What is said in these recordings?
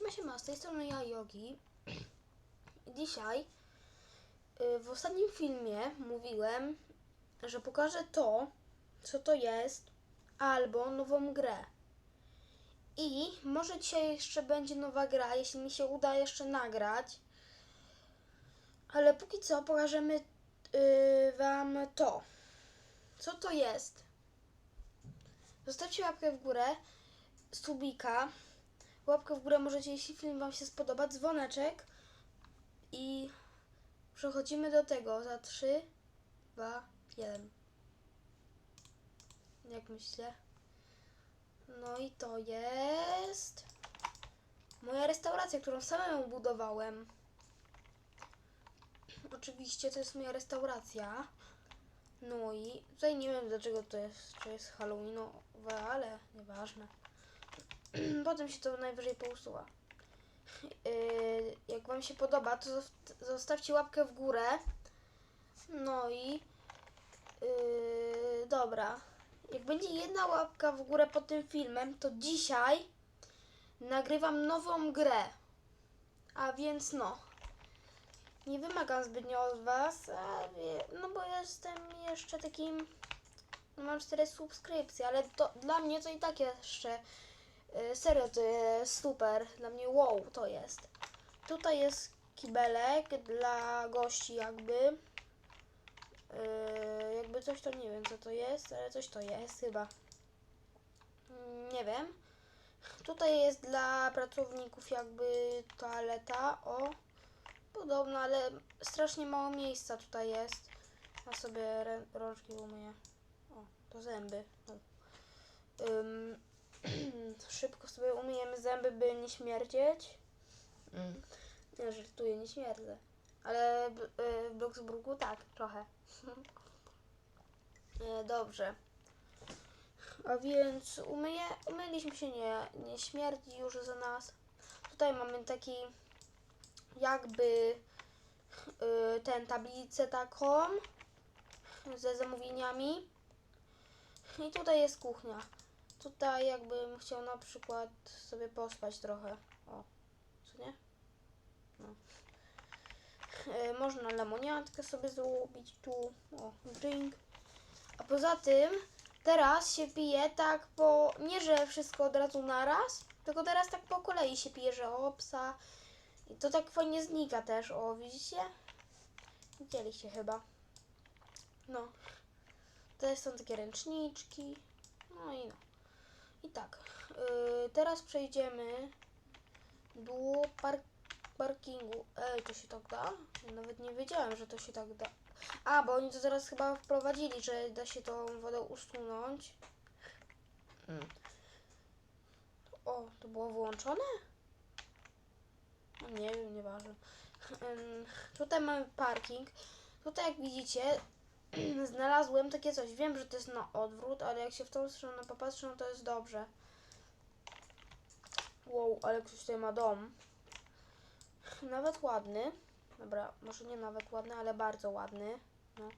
Siema, siema, z tej strony ja, Yogi. Dzisiaj y, w ostatnim filmie mówiłem, że pokażę to, co to jest, albo nową grę. I może dzisiaj jeszcze będzie nowa gra, jeśli mi się uda jeszcze nagrać. Ale póki co pokażemy y, Wam to. Co to jest? Zostawcie łapkę w górę, subika, łapkę w górę możecie, jeśli film Wam się spodoba, dzwoneczek i przechodzimy do tego za 3, 2, 1. Jak myślę? No i to jest moja restauracja, którą samemu budowałem. Oczywiście to jest moja restauracja. No i tutaj nie wiem dlaczego to jest, czy jest Halloweenowe, ale nieważne. Potem się to najwyżej pousuwa. Yy, jak Wam się podoba, to zost- zostawcie łapkę w górę. No i yy, dobra. Jak będzie jedna łapka w górę pod tym filmem, to dzisiaj nagrywam nową grę. A więc no. Nie wymagam zbytnio od Was, no bo jestem jeszcze takim. Mam 4 subskrypcje, ale to, dla mnie to i tak jeszcze Y, Serio, to jest super. Dla mnie wow, to jest. Tutaj jest kibelek dla gości jakby. Y, jakby coś to nie wiem co to jest, ale coś to jest chyba. Mm, Nie wiem. Tutaj jest dla pracowników jakby toaleta. O, podobno, ale strasznie mało miejsca tutaj jest. Ja sobie rączki umyję. O, to zęby. O. Ym, szybko sobie umyjemy zęby, by nie śmierdzieć. Mm. Nie, żartuję, nie śmierdzę. Ale b- y, w Bloxburgu tak, trochę. Nie, Dobrze. A więc umyje, umyliśmy się, nie, nie śmierdzi już za nas. Tutaj mamy taki jakby y, ten tablicę taką ze zamówieniami. I tutaj jest kuchnia. Tutaj jakbym chciał na przykład sobie pospać trochę. O, co nie? No. E, można lemoniatkę sobie zrobić tu. O, drink. A poza tym teraz się pije tak po... Nie, że wszystko od razu naraz, tylko teraz tak po kolei się pije, że opsa. I to tak fajnie znika też. O, widzicie? Widzieliście chyba. No. To są takie ręczniczki. No i no. I tak, yy, teraz przejdziemy do par parkingu. Ej, to się tak da? Ja nawet nie wiedziałem, że to się tak da. A, bo oni to teraz chyba wprowadzili, że da się tą wodę usunąć. Mm. O, to było wyłączone? No nie wiem, nieważne. Tutaj mamy parking. Tutaj jak widzicie, znalazłem takie coś. Wiem, że to jest na odwrót, ale jak się w tą stronę popatrzę, no to jest dobrze. Wow, ale ktoś tutaj ma dom. Nawet ładny. Dobra, może nie nawet ładny, ale bardzo ładny. No.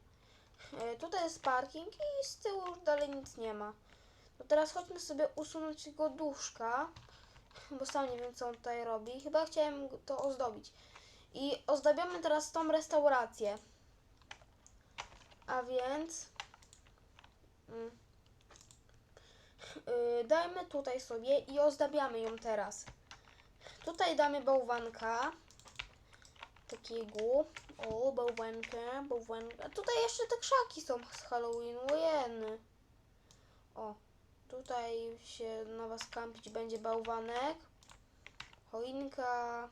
E, tutaj jest parking i z tyłu już dalej nic nie ma. To teraz chodźmy sobie usunąć jego duszka, bo sam nie wiem co on tutaj robi. Chyba chciałem to ozdobić. I ozdabiamy teraz tą restaurację. A więc yy, dajmy tutaj sobie i ozdabiamy ją teraz. Tutaj damy bałwanka. Takiego. O, bałwankę, bałwankę. Tutaj jeszcze te krzaki są z Halloweenu. Jeny. O, tutaj się na was kampić będzie bałwanek. Choinka.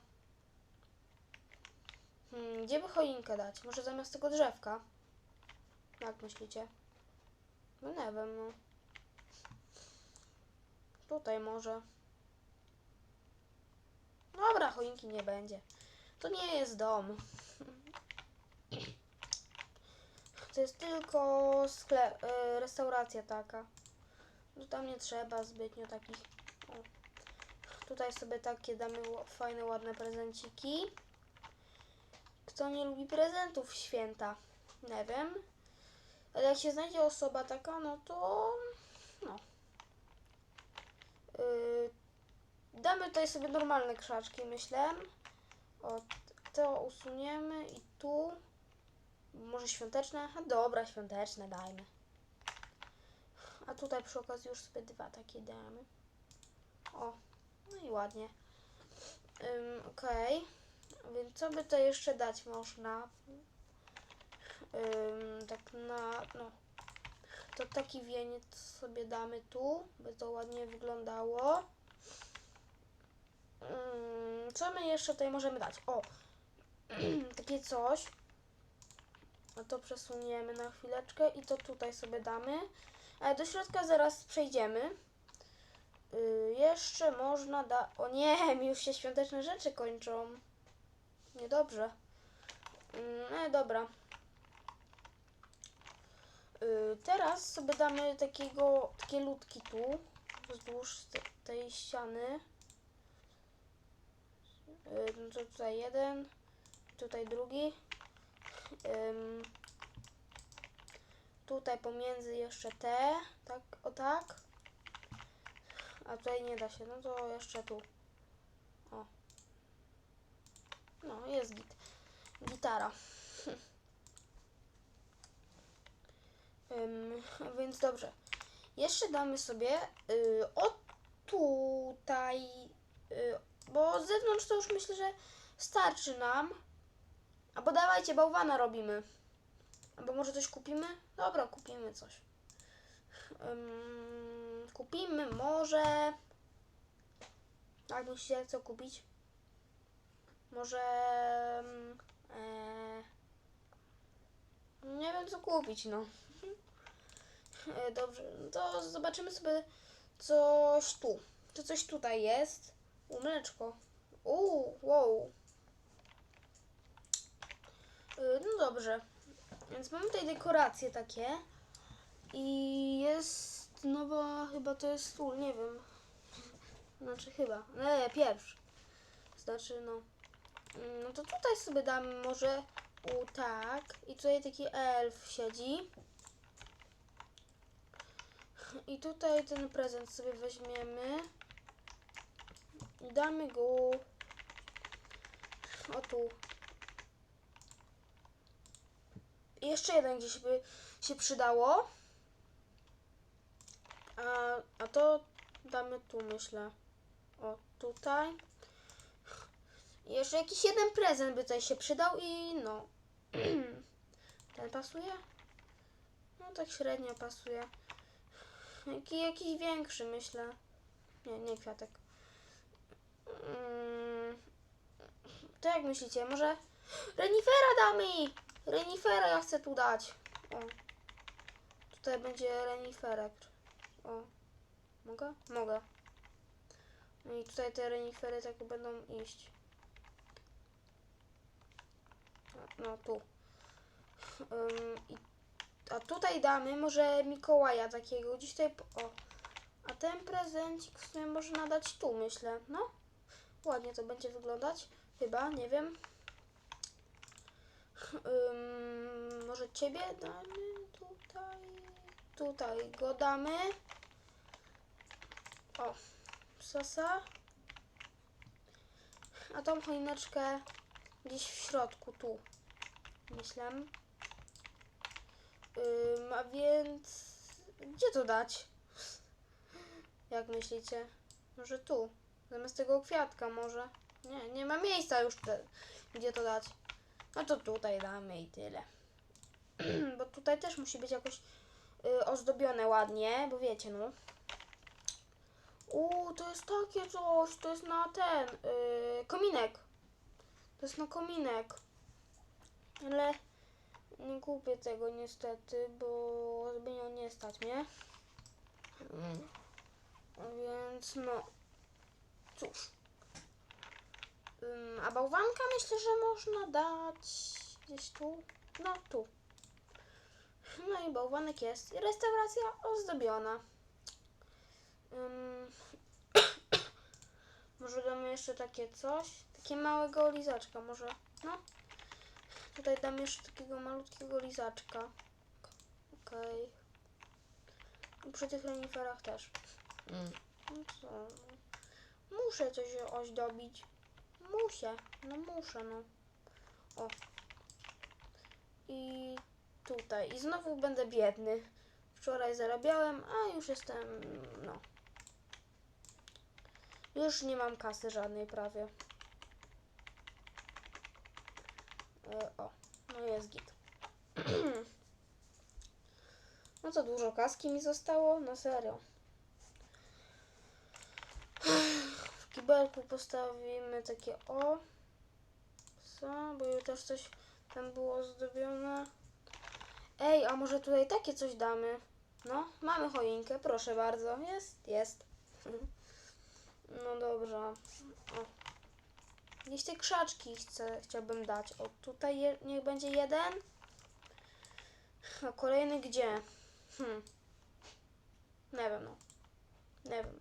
Hmm, gdzie by choinkę dać? Może zamiast tego drzewka? Jak myślicie? No nie wiem, no. Tutaj może. Dobra, choinki nie będzie. To nie jest dom. To jest tylko sklep, y, restauracja taka. No tam nie trzeba zbytnio takich. O. Tutaj sobie takie damy fajne, ładne prezenciki. Kto nie lubi prezentów święta? Nie wiem. Ale jak się znajdzie osoba taka, no to. No. Yy, damy tutaj sobie normalne krzaczki, myślę. O, to usuniemy i tu. Może świąteczne? A dobra, świąteczne dajmy. A tutaj przy okazji już sobie dwa takie damy. O, no i ładnie. Ym, Okej. Więc co by to jeszcze dać można? Ym, tak na, no. To taki wieniec sobie damy tu, by to ładnie wyglądało. Ym, co my jeszcze tutaj możemy dać? O, takie coś. A to przesuniemy na chwileczkę i to tutaj sobie damy. Ale do środka zaraz przejdziemy. Y, jeszcze można da... O nie, mi już się świąteczne rzeczy kończą. Niedobrze. Mm, No dobra. Y, teraz sobie damy takiego, takie ludki tu, wzdłuż te, tej ściany. No to tutaj jeden, tutaj drugi. Tutaj pomiędzy jeszcze te, tak, o tak. A tutaj nie da się, no to jeszcze tu. O. No, jest git. Gitara. Ym, więc dobrze. Jeszcze damy sobie y, o tutaj, y, bo z zewnątrz to już myślę, że starczy nam. Albo dawajcie, bałwana robimy. Albo może coś kupimy? Dobra, kupimy coś. Ym, kupimy może... Jak myślicie, co kupić? Może... E, nie wiem, co kupić, no. E, Dobrze, no to zobaczymy sobie coś tu. Czy coś tutaj jest? U, mleczko. Wow. Y, No dobrze. Więc mamy tutaj dekoracje takie. I jest nowa, chyba to jest stół, nie wiem. Znaczy chyba. Nie, pierwszy. Znaczy no. Mm, No to tutaj sobie damy może u tak. I tutaj taki elf siedzi. I tutaj ten prezent sobie weźmiemy. Damy go o tu. Jeszcze jeden gdzieś by się przydało. A, a to damy tu, myślę. O, tutaj. Jeszcze jakiś jeden prezent by tutaj się przydał i no. Ten pasuje? No tak średnio pasuje. Jaki, jakiś większy, myślę. Nie, nie kwiatek. Mm, to jak myślicie? Może renifera damy! Renifera ja chcę tu dać. O. Tutaj będzie reniferek. O. Mogę? Mogę. No i tutaj te renifery tak będą iść. No, tu. Ym, i, a tutaj damy może Mikołaja takiego gdzieś tutaj. O. A ten prezencik w sumie można dać tu, myślę. No. Ładnie to będzie wyglądać. Chyba, nie wiem. Ym, może ciebie damy tutaj. Tutaj go damy. O, sosa. A tą choineczkę gdzieś w środku, tu. Myślę. Ym, a więc gdzie to dać? Jak myślicie? Może tu. Zamiast tego kwiatka może. Nie, nie ma miejsca już te, gdzie to dać. No to tutaj damy i tyle. bo tutaj też musi być jakoś y, ozdobione ładnie, bo wiecie, no. U, to jest takie coś, to jest na ten, y, kominek. To jest na kominek. Ale nie kupię tego niestety, bo by nią nie stać mnie. Mm. Więc no, cóż. A bałwanka myślę, że można dać gdzieś tu. No, tu. No i bałwanek jest. I restauracja ozdobiona. Ym, może damy jeszcze takie coś. Takie małego lizaczka może. No. Tutaj dam jeszcze takiego malutkiego lizaczka. Okej. I Przy tych reniferach też. Mm. No co? Muszę coś ozdobić. Muszę. No muszę, no. O. I tutaj. I znowu będę biedny. Wczoraj zarabiałem, a już jestem, no. Już nie mam kasy żadnej prawie. E, o, no jest git. No to dużo kaski mi zostało, no serio. W kibelku postawimy takie o. Co? Bo też coś tam było zdobione. Ej, a może tutaj takie coś damy? No, mamy choinkę, proszę bardzo. Jest, jest. No dobrze. O. Gdzieś krzaczki chcę, chciałbym dać. O, tutaj je, niech będzie jeden. A kolejny gdzie? Hmm. Nie wiem, no. Nie wiem.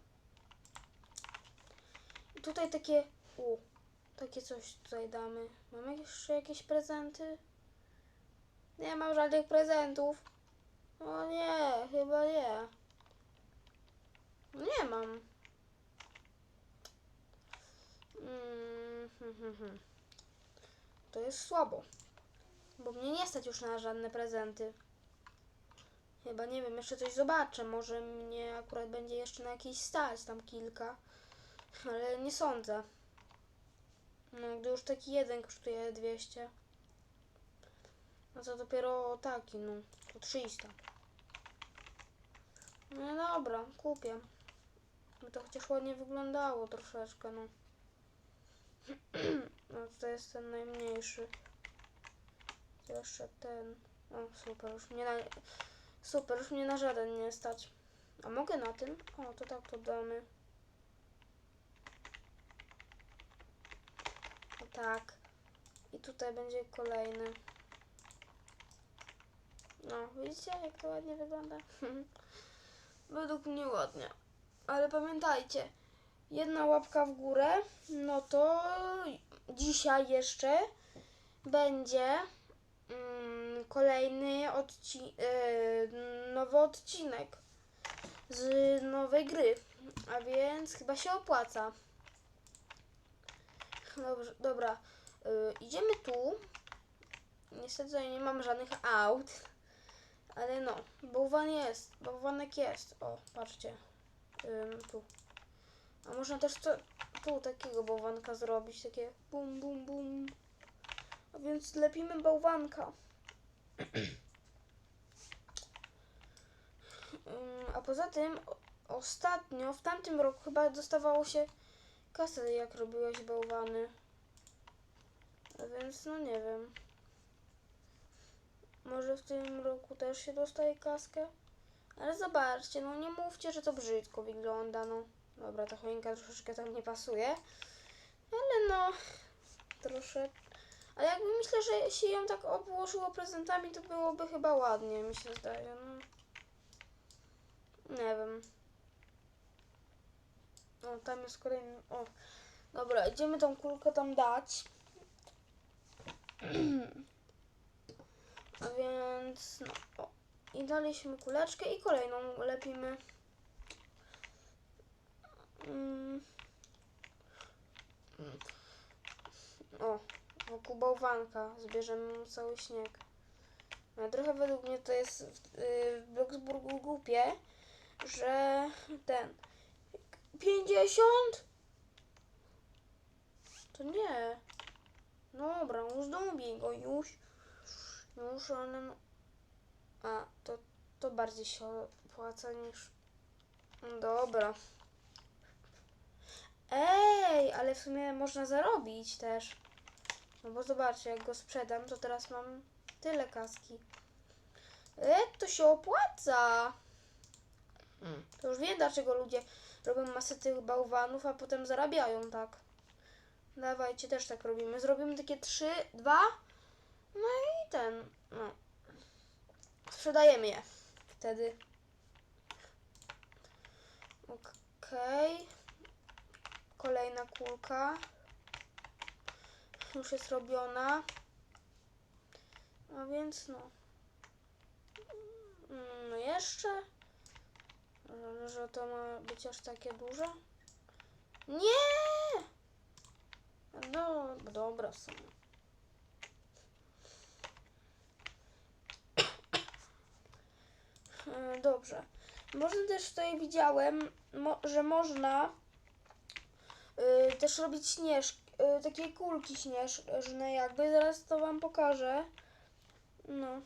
I tutaj takie... U, takie coś tutaj damy. Mamy jeszcze jakieś prezenty? Nie mam żadnych prezentów. O nie, chyba nie. Nie mam. Mm. To jest słabo. Bo mnie nie stać już na żadne prezenty. Chyba nie wiem, jeszcze coś zobaczę. Może mnie akurat będzie jeszcze na jakiś stać, tam kilka. Ale nie sądzę. No, gdy już taki jeden kosztuje 200. No to dopiero taki, no. To 300. No dobra, kupię. By to chociaż ładnie wyglądało troszeczkę, no. No to jest ten najmniejszy. Jeszcze ten. O, super, już mnie na... Super, już mnie na żaden nie stać. A mogę na tym? O, to tak to damy. O tak. I tutaj będzie kolejny. No, widzicie jak to ładnie wygląda? Według mnie ładnie. Ale pamiętajcie, jedna łapka w górę, no to dzisiaj jeszcze będzie mm, kolejny odci- e, nowy odcinek z nowej gry. A więc chyba się opłaca. Dobrze, dobra, y, idziemy tu. Niestety nie mam żadnych aut. Ale no, bałwan jest, bałwanek jest. O, patrzcie. Ym, tu. A można też to, tu takiego bałwanka zrobić, takie bum, bum, bum. A więc lepimy bałwanka. Ym, a poza tym, ostatnio, w tamtym roku chyba dostawało się kasę, jak robiłeś bałwany. A więc, no nie wiem. Może w tym roku też się dostaje kaskę? Ale zobaczcie, no nie mówcie, że to brzydko wygląda, no. Dobra, ta choinka troszeczkę tam nie pasuje. Ale no, troszeczkę. Ale jakby myślę, że się ją tak obłożyło prezentami, to byłoby chyba ładnie, mi się zdaje, no. Nie wiem. O, tam jest kolejny. O, dobra, idziemy tą kulkę tam dać. A więc, no, o. I daliśmy kuleczkę i kolejną lepimy. Mm. O, wokół bałwanka zbierzemy mu cały śnieg. No, trochę według mnie to jest w, y, w Bloksburgu głupie, że ten 50? To nie. Dobra, uzdąbię go już. Już, ale. A, to, to bardziej się opłaca niż... Dobra. Ej, ale w sumie można zarobić też. No bo zobaczcie, jak go sprzedam, to teraz mam tyle kaski. E, to się opłaca. Mm. To już wiem, dlaczego ludzie robią masę tych bałwanów, a potem zarabiają tak. Dawajcie, też tak robimy. Zrobimy takie trzy, dwa, no i ten, no. Sprzedajemy je wtedy. Okej. Kolejna kulka. Już jest robiona. A więc no. No jeszcze. Że- to ma być aż takie duże. Nie! No, dobra, sumie. E, Dobrze. Można też tutaj widziałem, że można y, też robić śnież, y, takie kulki śnieżne jakby. Zaraz to wam pokażę. No.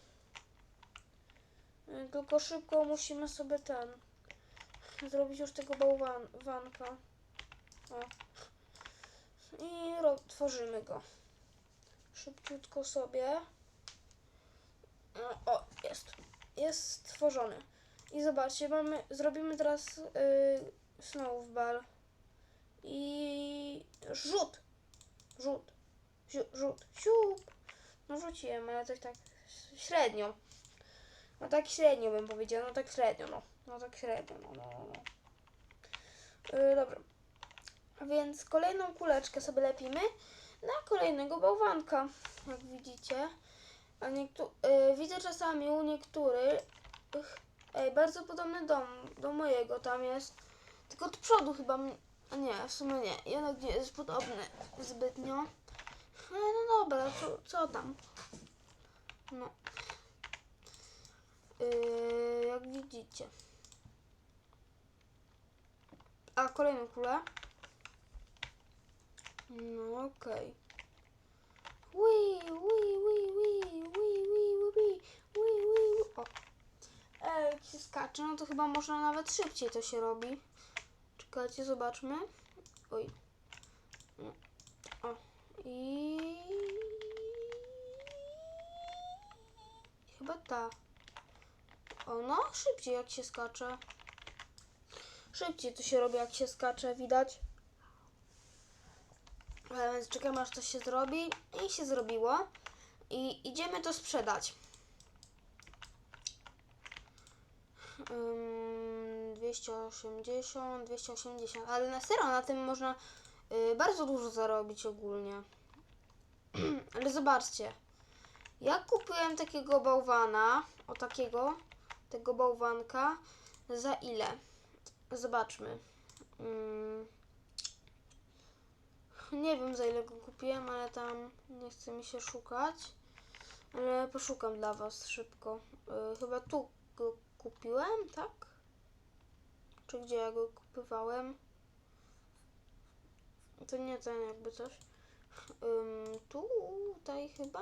Y, tylko szybko musimy sobie ten zrobić już tego bałwanka. O. I tworzymy go. Szybciutko sobie. O, o, jest. Jest stworzony. I zobaczcie, mamy, zrobimy teraz yy, snowball. I rzut. Rzut. Rzut. Siup. No rzuciłem, ale tak tak średnio. No tak średnio bym powiedział, no tak średnio, no. No tak średnio, no, no, no. Yy, dobra. A więc kolejną kuleczkę sobie lepimy na kolejnego bałwanka, jak widzicie. A niektó- yy, widzę czasami u niektórych, ej, bardzo podobny dom do mojego tam jest, tylko od przodu chyba, a nie, w sumie nie, jednak nie jest podobny zbytnio. Ale no dobra, co, co tam? No. Yy, jak widzicie. A kolejną kulę. No okej. Ui, ui, ui, ui, ui, ui, ui, ui, ui. O. E, jak się skacze, no to chyba można nawet szybciej to się robi. Czekajcie, zobaczmy. Oj. O. I... Chyba ta. O, no, szybciej jak się skacze. Szybciej to się robi jak się skacze, widać. A więc czekamy aż to się zrobi. I się zrobiło. I idziemy to sprzedać. Ym, 280, 280, ale na serio na tym można y, bardzo dużo zarobić ogólnie. ale zobaczcie, ja kupiłem takiego bałwana, o takiego, tego bałwanka, za ile? Zobaczmy. Ym, nie wiem za ile go kupiłem, ale tam nie chce mi się szukać. Ale poszukam dla Was szybko. Y, chyba tu go kupiłem, tak? Czy gdzie ja go kupywałem? To nie ten jakby coś. Ym, tutaj chyba.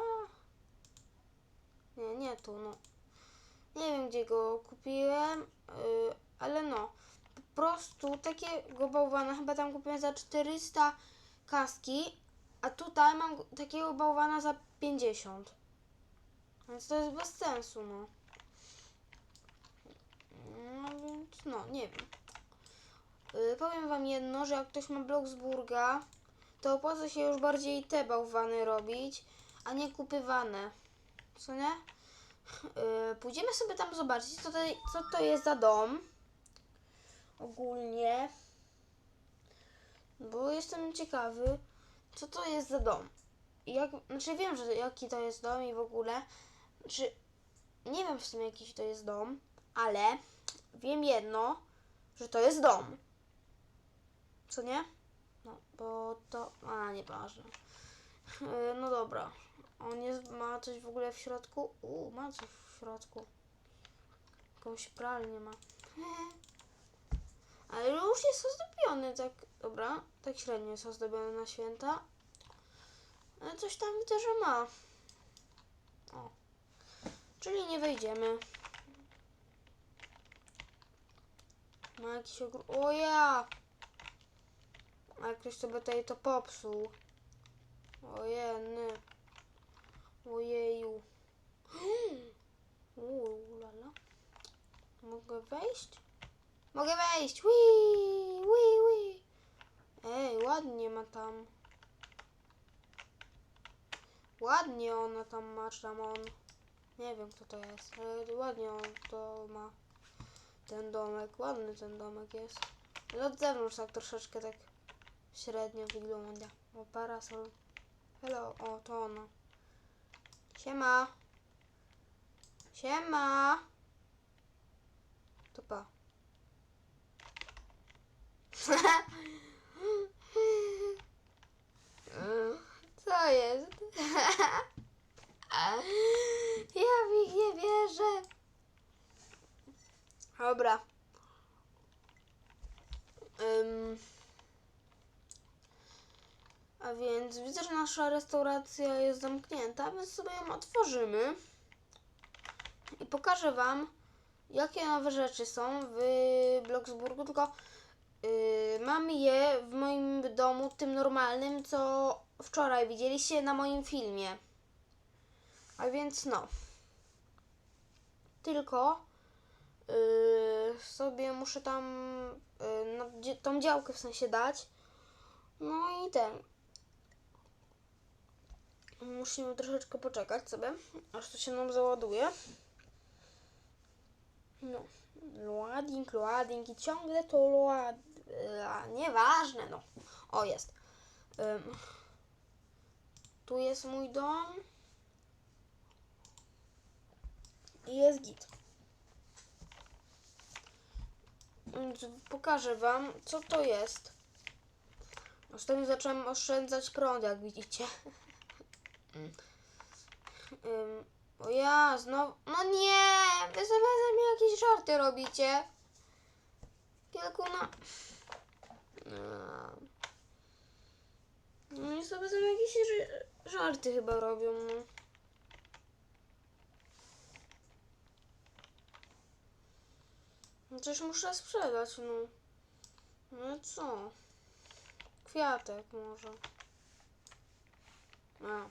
Nie, nie tu, no. Nie wiem gdzie go kupiłem, y, ale no. Po prostu takiego bałwana chyba tam kupiłem za 400 kaski, a tutaj mam go- takiego bałwana za 50. Więc to jest bez sensu, no. No nie wiem. Yy, powiem wam jedno, że jak ktoś ma Bloxburga, to opłaca się już bardziej te bałwany robić, a nie kupywane. Co nie? Yy, pójdziemy sobie tam zobaczyć, co to, co to jest za dom. Ogólnie. Bo jestem ciekawy, co to jest za dom. Jak, znaczy wiem, że jaki to jest dom i w ogóle. Znaczy, nie wiem w sumie jaki to jest dom, ale wiem jedno, że to jest dom. Co nie? No, bo to. A, nieważne. Yy, No dobra. On jest, ma coś w ogóle w środku? U, ma coś w środku. Jakąś pralnię ma. Ale już jest ozdobiony, tak. Dobra, tak średnio jest ozdobiony na święta. Ale coś tam widzę, że ma. O. Czyli nie wejdziemy. Ma jakiś. O ja! A ktoś sobie tutaj to popsuł. Ojeny. Ojeju. Uuu, lala. Mogę wejść? Mogę wejść! Wii, wii, wii. Ej, ładnie ma tam. Ładnie ona tam ma, czy tam on. Nie wiem kto to jest, ale ładnie on to ma. Ten domek, ładny ten domek jest. Ale od zewnątrz tak troszeczkę tak średnio wygląda. O, parasol. Hello, o, to ona. Siema. Siema. To pa. Co jest? Ja w nich nie wierzę. Dobra. Ym. A więc widzę, że nasza restauracja jest zamknięta, więc sobie ją otworzymy. I pokażę Wam, jakie nowe rzeczy są w Bloksburgu, tylko yy, mam je w moim domu, tym normalnym, co wczoraj widzieliście na moim filmie. A więc no. Tylko sobie muszę tam yy, no, tą działkę w sensie dać. No i ten. Musimy troszeczkę poczekać sobie, aż to się nam załaduje. No. Loading, loading i ciągle to load... Nieważne, no. O, jest. Ym, tu jest mój dom. I jest git. Więc pokażę wam, co to jest. Ostatnio zacząłem oszczędzać prąd, jak widzicie. Ym, o ja, znowu... No nie! Wy sobie ze mnie jakieś żarty robicie. Kilku na... No. Oni sobie ze mnie jakieś żarty chyba robią, no. No coś muszę sprzedać, no. No co? Kwiatek może. A.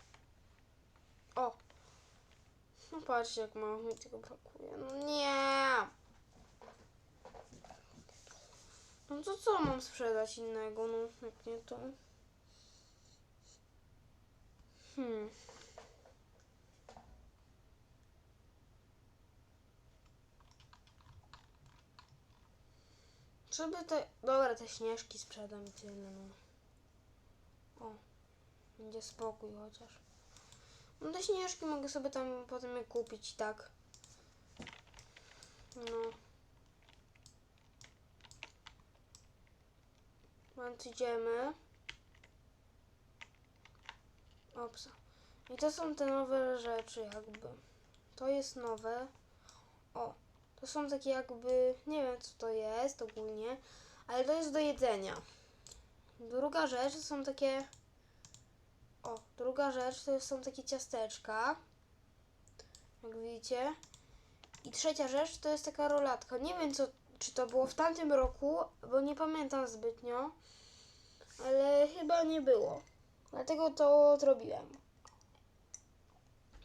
O. No patrzcie jak mało mi tego brakuje. No nie. No to co mam sprzedać innego, no jak nie to. Hmm. Co by te... Dobra, te śnieżki sprzedam tyle, no. O. Będzie spokój chociaż. No te śnieżki mogę sobie tam potem je kupić, tak. No. Więc idziemy. Opsa. I to są te nowe rzeczy jakby. To jest nowe. O. To są takie jakby, nie wiem co to jest ogólnie, ale to jest do jedzenia. Druga rzecz to są takie, o, druga rzecz to są takie ciasteczka, jak widzicie. I trzecia rzecz to jest taka rolatka. Nie wiem co, czy to było w tamtym roku, bo nie pamiętam zbytnio, ale chyba nie było. Dlatego to zrobiłem.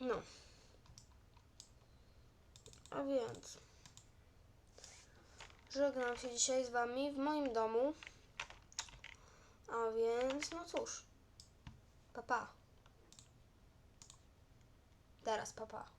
No. A więc. Żegnam się dzisiaj z Wami w moim domu. A więc, no cóż. Papa. Pa. Teraz papa. Pa.